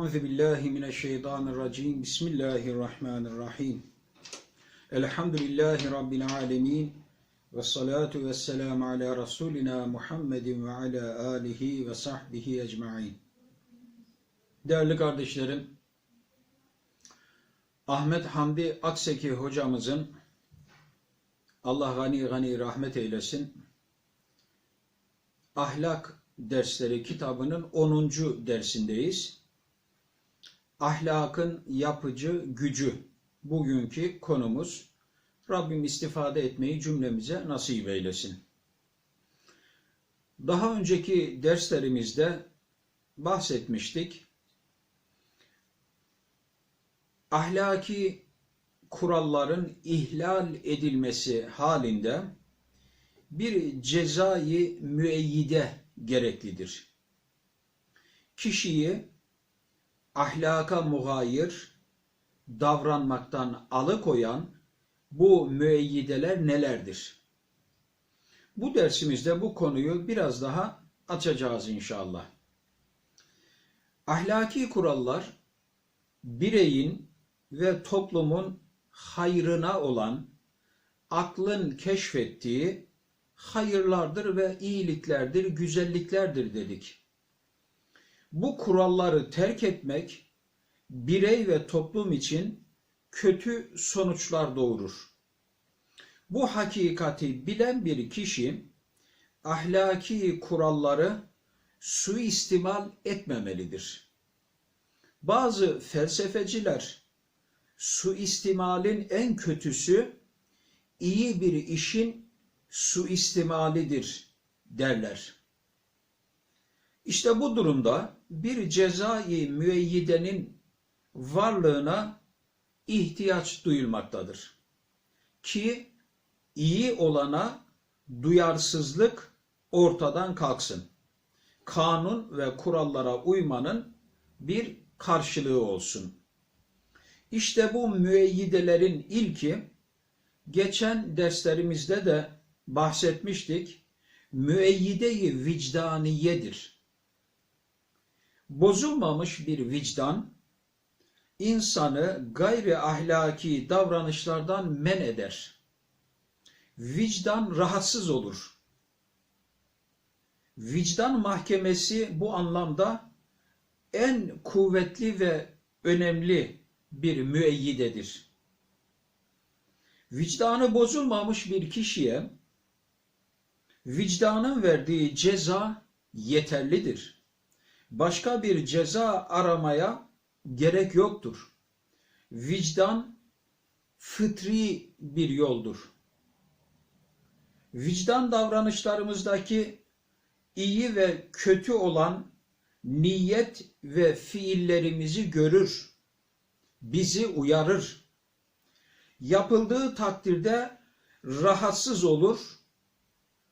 Euzu billahi mineşşeytanirracim. Bismillahirrahmanirrahim. Elhamdülillahi rabbil alamin. Ve salatu ve selamu ala Resulina Muhammedin ve ala alihi ve sahbihi ecmain. Değerli kardeşlerim, Ahmet Hamdi Akseki hocamızın Allah gani gani rahmet eylesin. Ahlak dersleri kitabının 10. dersindeyiz. Ahlakın yapıcı gücü bugünkü konumuz. Rabbim istifade etmeyi cümlemize nasip eylesin. Daha önceki derslerimizde bahsetmiştik. Ahlaki kuralların ihlal edilmesi halinde bir cezai müeyyide gereklidir. Kişiyi ahlaka muhayir davranmaktan alıkoyan bu müeyyideler nelerdir? Bu dersimizde bu konuyu biraz daha açacağız inşallah. Ahlaki kurallar bireyin ve toplumun hayrına olan aklın keşfettiği hayırlardır ve iyiliklerdir, güzelliklerdir dedik. Bu kuralları terk etmek birey ve toplum için kötü sonuçlar doğurur. Bu hakikati bilen bir kişi ahlaki kuralları suistimal etmemelidir. Bazı felsefeciler suistimalin en kötüsü iyi bir işin suistimalidir derler. İşte bu durumda bir cezai müeyyidenin varlığına ihtiyaç duyulmaktadır. Ki iyi olana duyarsızlık ortadan kalksın. Kanun ve kurallara uymanın bir karşılığı olsun. İşte bu müeyyidelerin ilki geçen derslerimizde de bahsetmiştik. Müeyyide-i vicdaniyedir. Bozulmamış bir vicdan insanı gayri ahlaki davranışlardan men eder. Vicdan rahatsız olur. Vicdan mahkemesi bu anlamda en kuvvetli ve önemli bir müeyyidedir. Vicdanı bozulmamış bir kişiye vicdanın verdiği ceza yeterlidir. Başka bir ceza aramaya gerek yoktur. Vicdan fıtri bir yoldur. Vicdan davranışlarımızdaki iyi ve kötü olan niyet ve fiillerimizi görür. Bizi uyarır. Yapıldığı takdirde rahatsız olur,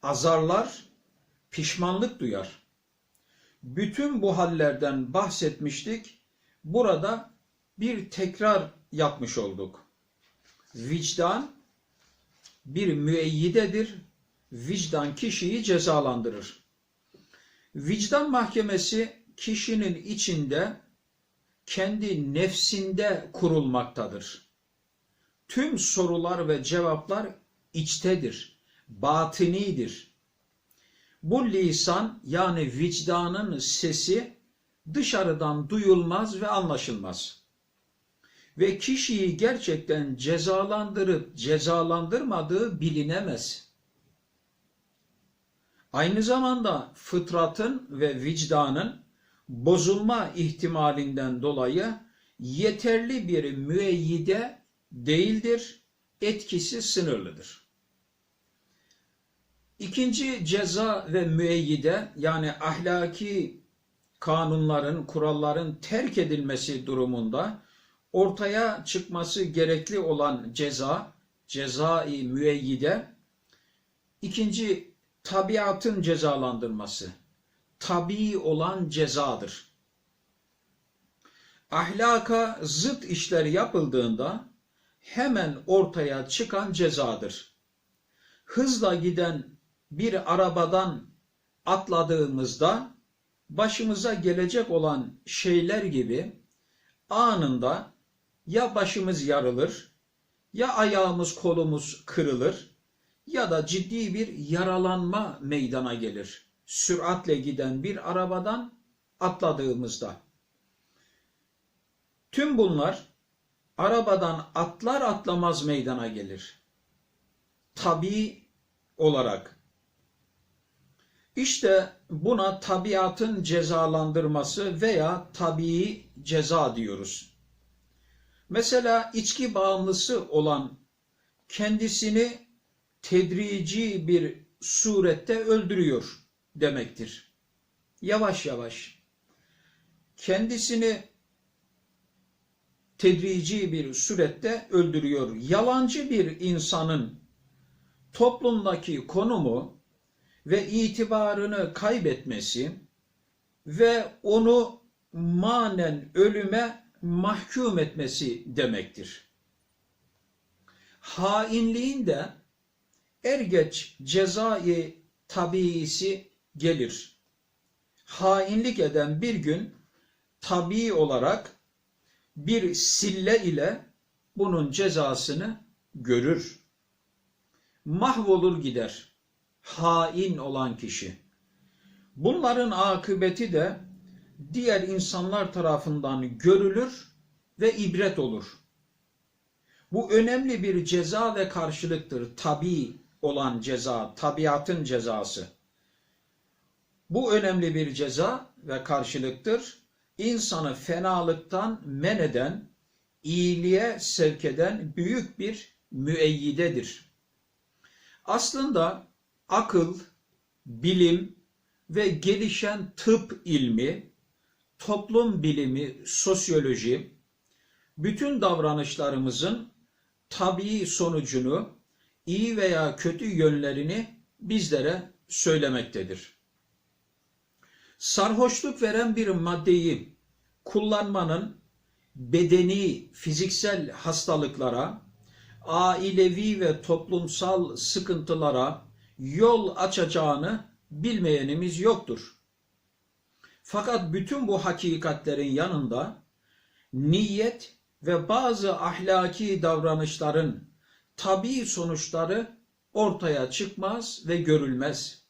azarlar, pişmanlık duyar. Bütün bu hallerden bahsetmiştik. Burada bir tekrar yapmış olduk. Vicdan bir müeyyidedir. Vicdan kişiyi cezalandırır. Vicdan mahkemesi kişinin içinde kendi nefsinde kurulmaktadır. Tüm sorular ve cevaplar içtedir, batinidir. Bu lisan yani vicdanın sesi dışarıdan duyulmaz ve anlaşılmaz. Ve kişiyi gerçekten cezalandırıp cezalandırmadığı bilinemez. Aynı zamanda fıtratın ve vicdanın bozulma ihtimalinden dolayı yeterli bir müeyyide değildir, etkisi sınırlıdır. İkinci ceza ve müeyyide yani ahlaki kanunların, kuralların terk edilmesi durumunda ortaya çıkması gerekli olan ceza, cezai müeyyide, ikinci tabiatın cezalandırması, tabii olan cezadır. Ahlaka zıt işler yapıldığında hemen ortaya çıkan cezadır. Hızla giden bir arabadan atladığımızda başımıza gelecek olan şeyler gibi anında ya başımız yarılır, ya ayağımız kolumuz kırılır ya da ciddi bir yaralanma meydana gelir. Süratle giden bir arabadan atladığımızda. Tüm bunlar arabadan atlar atlamaz meydana gelir. Tabii olarak. İşte buna tabiatın cezalandırması veya tabii ceza diyoruz. Mesela içki bağımlısı olan kendisini tedrici bir surette öldürüyor demektir. Yavaş yavaş kendisini tedrici bir surette öldürüyor. Yalancı bir insanın toplumdaki konumu ve itibarını kaybetmesi ve onu manen ölüme mahkum etmesi demektir. Hainliğin de er geç cezai tabiisi gelir. Hainlik eden bir gün tabii olarak bir sille ile bunun cezasını görür. Mahvolur gider. Hain olan kişi. Bunların akıbeti de diğer insanlar tarafından görülür ve ibret olur. Bu önemli bir ceza ve karşılıktır. Tabi olan ceza, tabiatın cezası. Bu önemli bir ceza ve karşılıktır. İnsanı fenalıktan men eden, iyiliğe sevk eden büyük bir müeyyidedir. Aslında akıl, bilim ve gelişen tıp ilmi, toplum bilimi, sosyoloji, bütün davranışlarımızın tabii sonucunu, iyi veya kötü yönlerini bizlere söylemektedir. Sarhoşluk veren bir maddeyi kullanmanın bedeni, fiziksel hastalıklara, ailevi ve toplumsal sıkıntılara yol açacağını bilmeyenimiz yoktur. Fakat bütün bu hakikatlerin yanında niyet ve bazı ahlaki davranışların tabii sonuçları ortaya çıkmaz ve görülmez.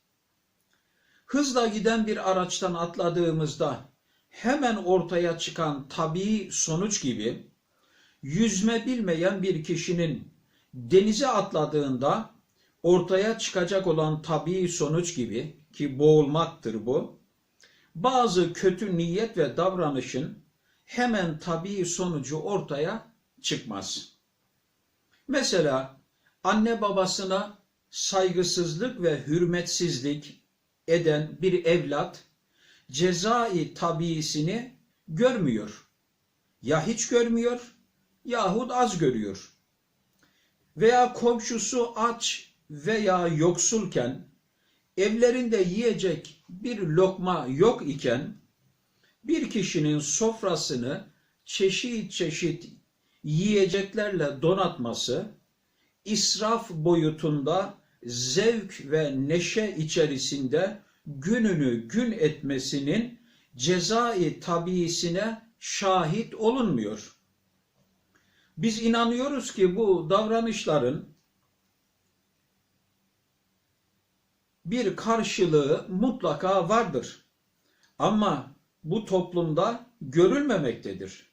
Hızla giden bir araçtan atladığımızda hemen ortaya çıkan tabii sonuç gibi yüzme bilmeyen bir kişinin denize atladığında ortaya çıkacak olan tabii sonuç gibi ki boğulmaktır bu. Bazı kötü niyet ve davranışın hemen tabii sonucu ortaya çıkmaz. Mesela anne babasına saygısızlık ve hürmetsizlik eden bir evlat cezai tabiisini görmüyor. Ya hiç görmüyor yahut az görüyor. Veya komşusu aç veya yoksulken evlerinde yiyecek bir lokma yok iken bir kişinin sofrasını çeşit çeşit yiyeceklerle donatması israf boyutunda zevk ve neşe içerisinde gününü gün etmesinin cezai tabiisine şahit olunmuyor. Biz inanıyoruz ki bu davranışların bir karşılığı mutlaka vardır. Ama bu toplumda görülmemektedir.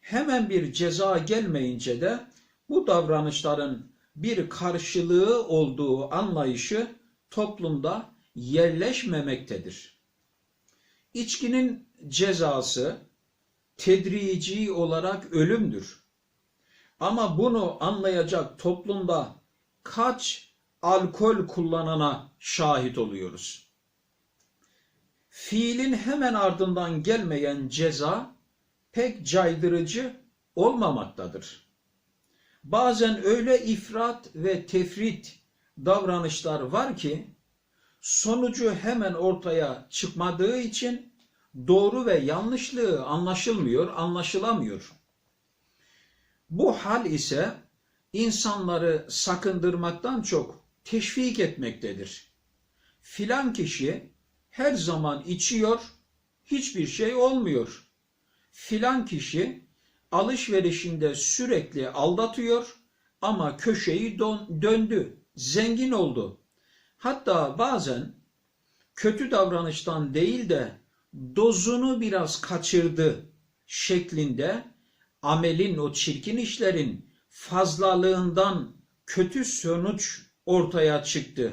Hemen bir ceza gelmeyince de bu davranışların bir karşılığı olduğu anlayışı toplumda yerleşmemektedir. İçkinin cezası tedrici olarak ölümdür. Ama bunu anlayacak toplumda kaç alkol kullanana şahit oluyoruz. Fiilin hemen ardından gelmeyen ceza pek caydırıcı olmamaktadır. Bazen öyle ifrat ve tefrit davranışlar var ki sonucu hemen ortaya çıkmadığı için doğru ve yanlışlığı anlaşılmıyor, anlaşılamıyor. Bu hal ise insanları sakındırmaktan çok teşvik etmektedir. Filan kişi her zaman içiyor hiçbir şey olmuyor. Filan kişi alışverişinde sürekli aldatıyor ama köşeyi don- döndü, zengin oldu. Hatta bazen kötü davranıştan değil de dozunu biraz kaçırdı şeklinde amelin o çirkin işlerin fazlalığından kötü sonuç ortaya çıktı.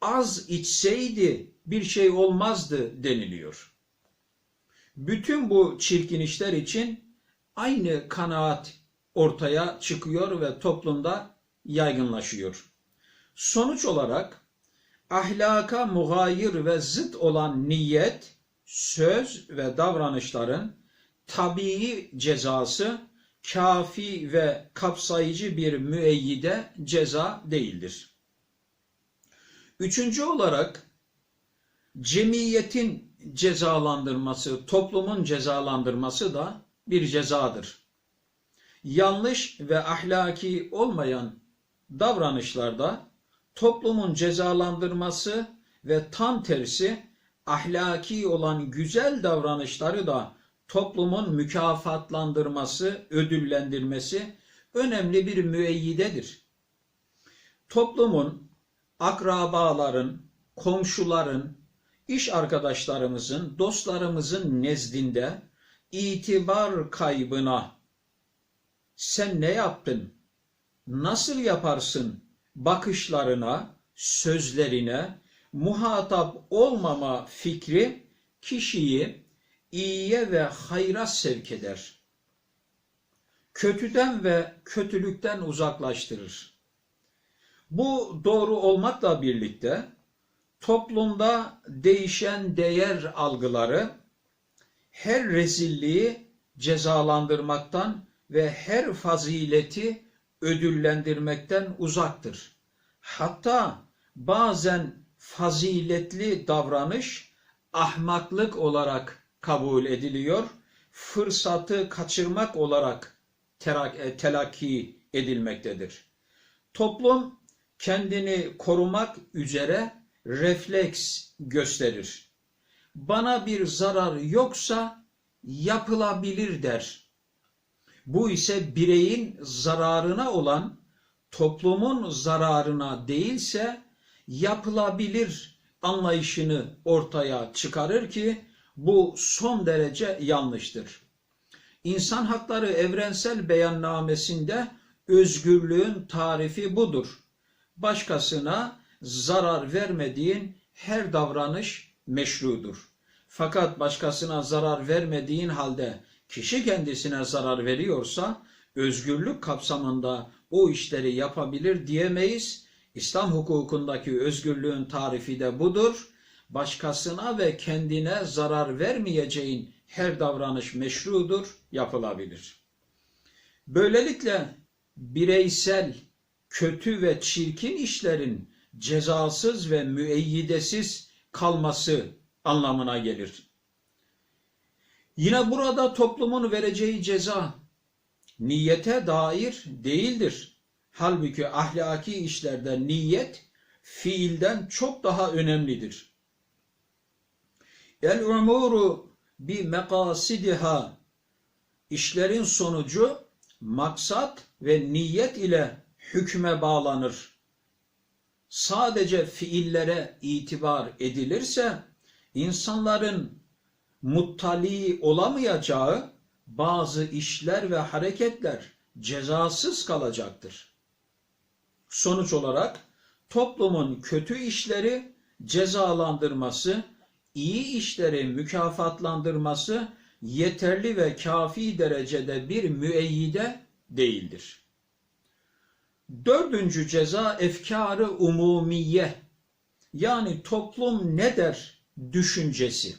Az içseydi bir şey olmazdı deniliyor. Bütün bu çirkin işler için aynı kanaat ortaya çıkıyor ve toplumda yaygınlaşıyor. Sonuç olarak ahlaka muhayir ve zıt olan niyet, söz ve davranışların tabii cezası kafi ve kapsayıcı bir müeyyide ceza değildir. Üçüncü olarak cemiyetin cezalandırması, toplumun cezalandırması da bir cezadır. Yanlış ve ahlaki olmayan davranışlarda toplumun cezalandırması ve tam tersi ahlaki olan güzel davranışları da toplumun mükafatlandırması, ödüllendirmesi önemli bir müeyyidedir. Toplumun, akrabaların, komşuların, iş arkadaşlarımızın, dostlarımızın nezdinde itibar kaybına sen ne yaptın, nasıl yaparsın bakışlarına, sözlerine muhatap olmama fikri kişiyi iyiye ve hayra sevk eder. Kötüden ve kötülükten uzaklaştırır. Bu doğru olmakla birlikte toplumda değişen değer algıları her rezilliği cezalandırmaktan ve her fazileti ödüllendirmekten uzaktır. Hatta bazen faziletli davranış ahmaklık olarak kabul ediliyor, fırsatı kaçırmak olarak terak- telakki edilmektedir. Toplum kendini korumak üzere refleks gösterir. Bana bir zarar yoksa yapılabilir der. Bu ise bireyin zararına olan toplumun zararına değilse yapılabilir anlayışını ortaya çıkarır ki bu son derece yanlıştır. İnsan Hakları Evrensel Beyannamesinde özgürlüğün tarifi budur. Başkasına zarar vermediğin her davranış meşrudur. Fakat başkasına zarar vermediğin halde kişi kendisine zarar veriyorsa özgürlük kapsamında o işleri yapabilir diyemeyiz. İslam hukukundaki özgürlüğün tarifi de budur. Başkasına ve kendine zarar vermeyeceğin her davranış meşrudur, yapılabilir. Böylelikle bireysel, kötü ve çirkin işlerin cezasız ve müeyyidesiz kalması anlamına gelir. Yine burada toplumun vereceği ceza niyete dair değildir. Halbuki ahlaki işlerde niyet fiilden çok daha önemlidir. El umuru bi mekasidiha işlerin sonucu maksat ve niyet ile hükme bağlanır. Sadece fiillere itibar edilirse insanların muttali olamayacağı bazı işler ve hareketler cezasız kalacaktır. Sonuç olarak toplumun kötü işleri cezalandırması, iyi işleri mükafatlandırması yeterli ve kafi derecede bir müeyyide değildir. Dördüncü ceza efkarı umumiye yani toplum ne der düşüncesi.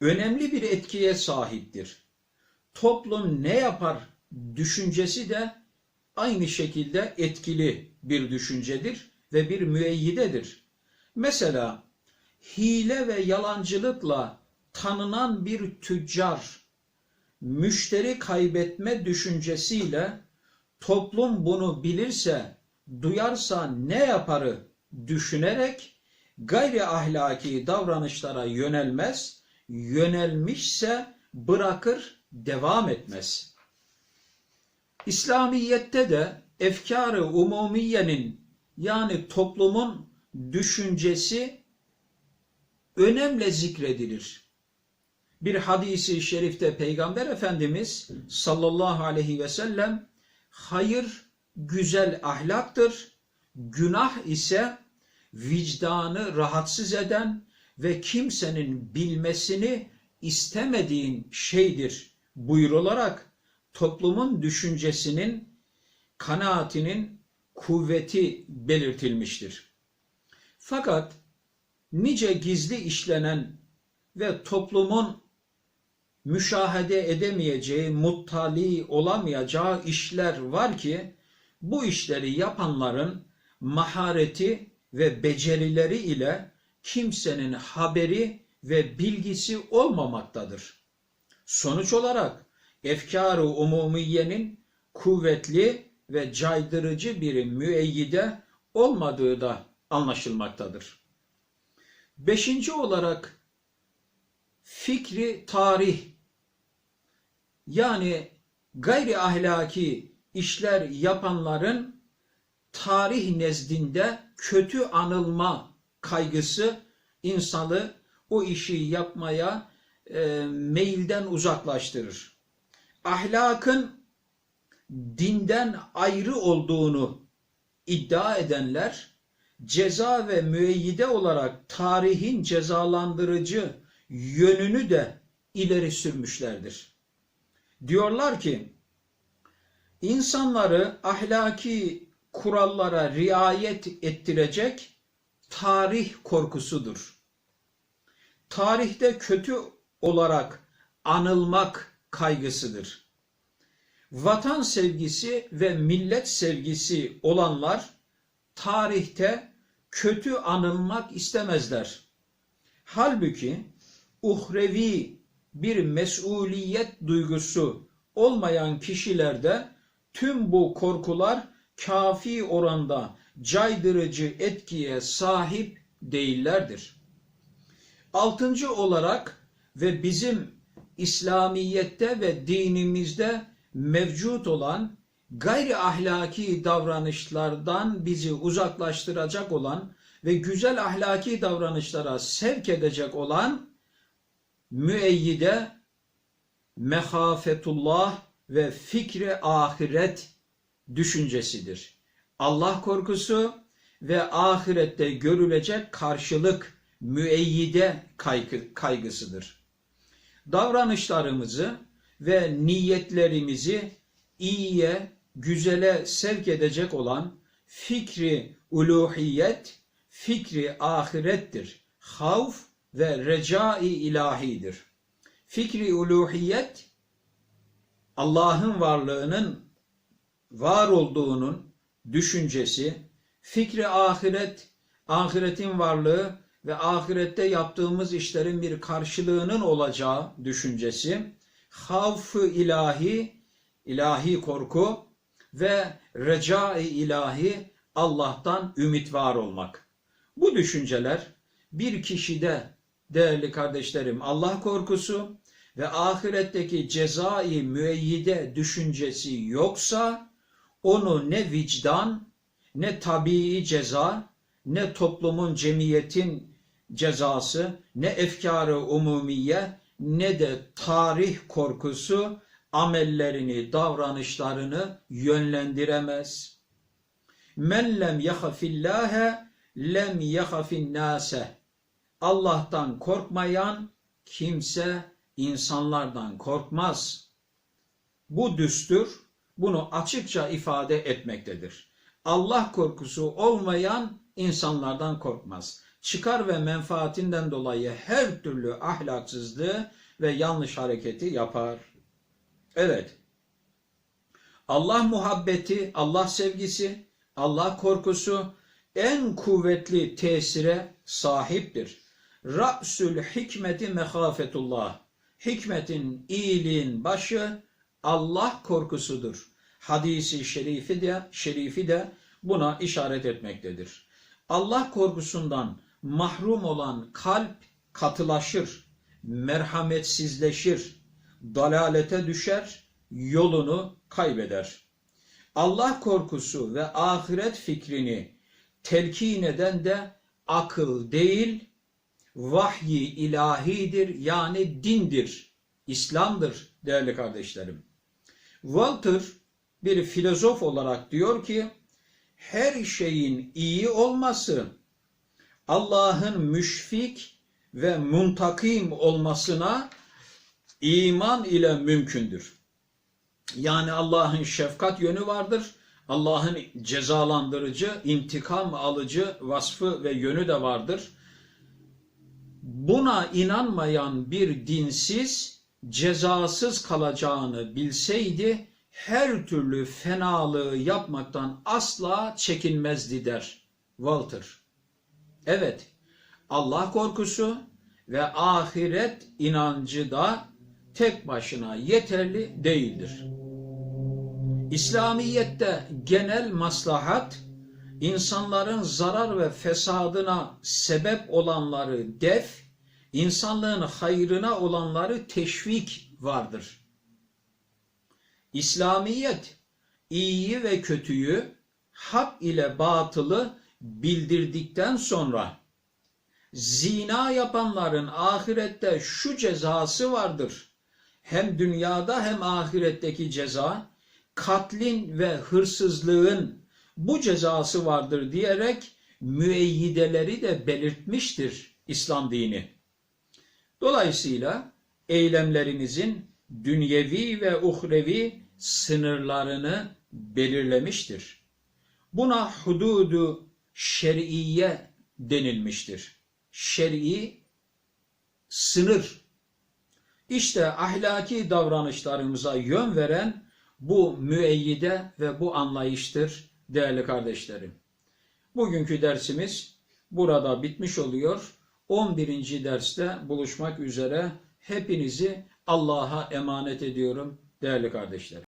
Önemli bir etkiye sahiptir. Toplum ne yapar düşüncesi de aynı şekilde etkili bir düşüncedir ve bir müeyyidedir. Mesela hile ve yalancılıkla tanınan bir tüccar müşteri kaybetme düşüncesiyle toplum bunu bilirse, duyarsa ne yaparı düşünerek gayri ahlaki davranışlara yönelmez, yönelmişse bırakır, devam etmez. İslamiyette de efkar-ı umumiyenin yani toplumun düşüncesi önemle zikredilir. Bir hadisi şerifte Peygamber Efendimiz sallallahu aleyhi ve sellem hayır güzel ahlaktır, günah ise vicdanı rahatsız eden ve kimsenin bilmesini istemediğin şeydir buyurularak toplumun düşüncesinin, kanaatinin kuvveti belirtilmiştir. Fakat nice gizli işlenen ve toplumun müşahede edemeyeceği, muttali olamayacağı işler var ki bu işleri yapanların mahareti ve becerileri ile kimsenin haberi ve bilgisi olmamaktadır. Sonuç olarak efkar-ı umumiyenin kuvvetli ve caydırıcı bir müeyyide olmadığı da anlaşılmaktadır. Beşinci olarak fikri tarih yani gayri ahlaki işler yapanların tarih nezdinde kötü anılma kaygısı insanı o işi yapmaya e, meyilden uzaklaştırır. Ahlakın dinden ayrı olduğunu iddia edenler ceza ve müeyyide olarak tarihin cezalandırıcı yönünü de ileri sürmüşlerdir. Diyorlar ki insanları ahlaki kurallara riayet ettirecek tarih korkusudur. Tarihte kötü olarak anılmak kaygısıdır. Vatan sevgisi ve millet sevgisi olanlar tarihte kötü anılmak istemezler. Halbuki uhrevi bir mesuliyet duygusu olmayan kişilerde tüm bu korkular kafi oranda caydırıcı etkiye sahip değillerdir. Altıncı olarak ve bizim İslamiyette ve dinimizde mevcut olan gayri ahlaki davranışlardan bizi uzaklaştıracak olan ve güzel ahlaki davranışlara sevk edecek olan müeyyide mehafetullah ve fikri ahiret düşüncesidir. Allah korkusu ve ahirette görülecek karşılık müeyyide kaygı, kaygısıdır. Davranışlarımızı ve niyetlerimizi iyiye, güzele sevk edecek olan fikri uluhiyet, fikri ahirettir. Havf ve recai ilahidir. Fikri uluhiyet Allah'ın varlığının var olduğunun düşüncesi, fikri ahiret, ahiretin varlığı ve ahirette yaptığımız işlerin bir karşılığının olacağı düşüncesi, havf ilahi, ilahi korku ve recai ilahi Allah'tan ümit var olmak. Bu düşünceler bir kişide değerli kardeşlerim Allah korkusu ve ahiretteki cezai müeyyide düşüncesi yoksa onu ne vicdan, ne tabii ceza, ne toplumun, cemiyetin cezası, ne efkarı umumiye, ne de tarih korkusu amellerini, davranışlarını yönlendiremez. Men lem yahafillâhe lem yahafin nâse. Allah'tan korkmayan kimse insanlardan korkmaz. Bu düstur bunu açıkça ifade etmektedir. Allah korkusu olmayan insanlardan korkmaz. Çıkar ve menfaatinden dolayı her türlü ahlaksızlığı ve yanlış hareketi yapar. Evet. Allah muhabbeti, Allah sevgisi, Allah korkusu en kuvvetli tesire sahiptir. Ra'sül hikmeti mehafetullah. Hikmetin, iyiliğin başı Allah korkusudur. Hadisi şerifi de, şerifi de buna işaret etmektedir. Allah korkusundan mahrum olan kalp katılaşır, merhametsizleşir, dalalete düşer, yolunu kaybeder. Allah korkusu ve ahiret fikrini telkin eden de akıl değil, vahyi ilahidir yani dindir, İslam'dır değerli kardeşlerim. Walter bir filozof olarak diyor ki her şeyin iyi olması Allah'ın müşfik ve muntakim olmasına iman ile mümkündür. Yani Allah'ın şefkat yönü vardır. Allah'ın cezalandırıcı, intikam alıcı vasfı ve yönü de vardır. Buna inanmayan bir dinsiz cezasız kalacağını bilseydi her türlü fenalığı yapmaktan asla çekinmezdi der Walter. Evet, Allah korkusu ve ahiret inancı da tek başına yeterli değildir. İslamiyette genel maslahat, insanların zarar ve fesadına sebep olanları def, insanlığın hayrına olanları teşvik vardır. İslamiyet, iyiyi ve kötüyü, hak ile batılı bildirdikten sonra, zina yapanların ahirette şu cezası vardır. Hem dünyada hem ahiretteki ceza, katlin ve hırsızlığın bu cezası vardır diyerek müeyyideleri de belirtmiştir İslam dini. Dolayısıyla eylemlerinizin dünyevi ve uhrevi sınırlarını belirlemiştir. Buna hududu şer'iye denilmiştir. Şer'i sınır. İşte ahlaki davranışlarımıza yön veren bu müeyyide ve bu anlayıştır değerli kardeşlerim. Bugünkü dersimiz burada bitmiş oluyor. 11. derste buluşmak üzere hepinizi Allah'a emanet ediyorum değerli kardeşlerim.